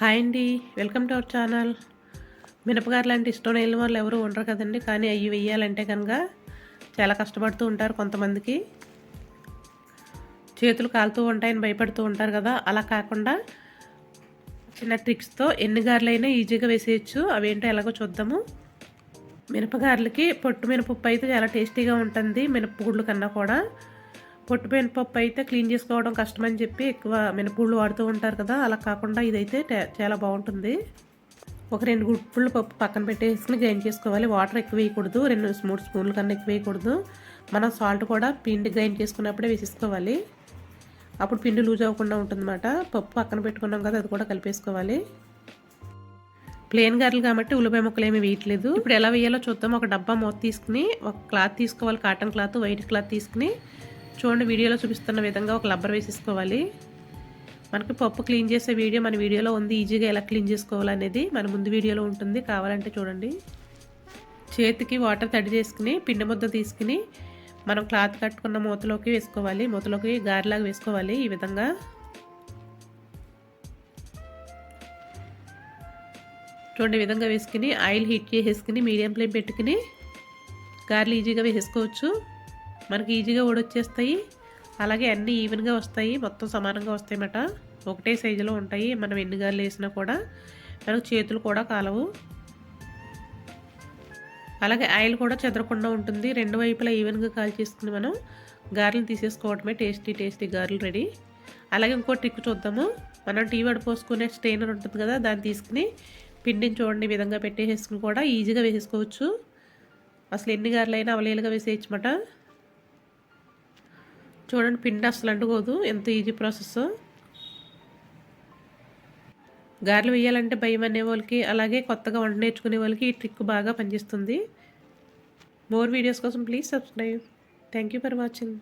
Hi అండి. Welcome to our channel. మినపగారు లాంటి ఇష్టం వెళ్ళిన వాళ్ళు ఎవరు ఉండరు కదండి. కానీ అవి వెయ్యాలంటే కనుక చాలా కష్టపడుతూ ఉంటారు కొంతమందికి. చేతులు కాలుతూ ఉంటాయని భయపడుతూ ఉంటారు కదా. అలా కాకుండా చిన్న ట్రిక్స్తో ఎన్ని గారెలైనా ఈజీగా వేసేయచ్చు. అవేంటో ఎలాగో చూద్దాము. మినపగారెలకి పొట్టు మినపప్పు అయితే చాలా టేస్టీగా ఉంటుంది. మినపగుళ్ళు కన్నా కూడా. పొట్టు మినపప్పు అయితే క్లీన్ చేసుకోవడం కష్టమని చెప్పి ఎక్కువ మినపగుళ్ళు వాడుతూ ఉంటారు కదా అలా కాకుండా ఇదైతే చాలా బాగుంటుంది. ఒక రెండు గుడ్పుళ్ళు పప్పు పక్కన పెట్టేసుకుని గ్రైండ్ చేసుకోవాలి. వాటర్ ఎక్కువ వేయకూడదు. రెండు మూడు స్పూన్ల కన్నా ఎక్కువ వేయకూడదు. మనం సాల్ట్ కూడా పిండి గ్రైండ్ చేసుకున్నప్పుడే వేసేసుకోవాలి. అప్పుడు పిండి లూజ్ అవ్వకుండా ఉంటుందన్నమాట. పప్పు పక్కన పెట్టుకున్నాం కదా అది కూడా కలిపేసుకోవాలి. ప్లేన్ గారెలు కాబట్టి ఉల్లిపాయ ముక్కలు ఏమి వేయట్లేదు. ఇప్పుడు ఎలా వేయాలో చూద్దాం. ఒక డబ్బా మూత తీసుకుని ఒక క్లాత్ తీసుకోవాలి. కాటన్ క్లాత్ వైట్ క్లాత్ తీసుకుని చూడండి వీడియోలో చూపిస్తున్న విధంగా ఒక లబ్బర్ వేసేసుకోవాలి. మనకి పప్పు క్లీన్ చేసే వీడియో మన వీడియోలో ఉంది ఈజీగా ఎలా క్లీన్ చేసుకోవాలనేది మన ముందు వీడియోలో ఉంటుంది. కావాలంటే చూడండి. చేతికి వాటర్ తడి చేసుకుని పిండి ముద్ద తీసుకుని మనం క్లాత్ కట్టుకున్న మూతలోకి వేసుకోవాలి. మూతలోకి గారెలాగా వేసుకోవాలి ఈ విధంగా. చూడండి విధంగా వేసుకుని ఆయిల్ హీట్ చేసేసుకుని మీడియం ఫ్లేమ్ పెట్టుకుని గారెలు ఈజీగా వేసేసుకోవచ్చు. మనకి ఈజీగా ఊడొచ్చేస్తాయి అలాగే అన్నీ ఈవెన్గా వస్తాయి. మొత్తం సమానంగా వస్తాయి అన్నమాట ఒకటే సైజులో ఉంటాయి. మనం ఎన్ని గారెలు వేసినా కూడా మనకు చేతులు కూడా కాలవు. అలాగే ఆయిల్ కూడా చెదరకుండా ఉంటుంది. రెండు వైపులా ఈవెన్గా కాల్చేసుకుని మనం గారెలు తీసేసుకోవడమే టేస్టీ టేస్టీ గారెలు రెడీ. అలాగే ఇంకో ట్రిక్ చూద్దాము. మనం టీ వడపోసుకునే స్టెయినర్ ఉంటుంది కదా దాన్ని తీసుకుని పిండిని చూడండి ఈ విధంగా పెట్టేసుకుని కూడా ఈజీగా వేసేసుకోవచ్చు. అసలు ఎన్ని గారెలైనా అవలేలుగా వేసేయచ్చు మాట చూడండి పిండి అసలు అంటుకోదు. ఎంత ఈజీ ప్రాసెస్ గారెలు వేయాలంటే భయం అనే వాళ్ళకి అలాగే కొత్తగా వంట నేర్చుకునే వాళ్ళకి ఈ ట్రిక్ బాగా పనిచేస్తుంది. మోర్ వీడియోస్ కోసం please subscribe thank you for watching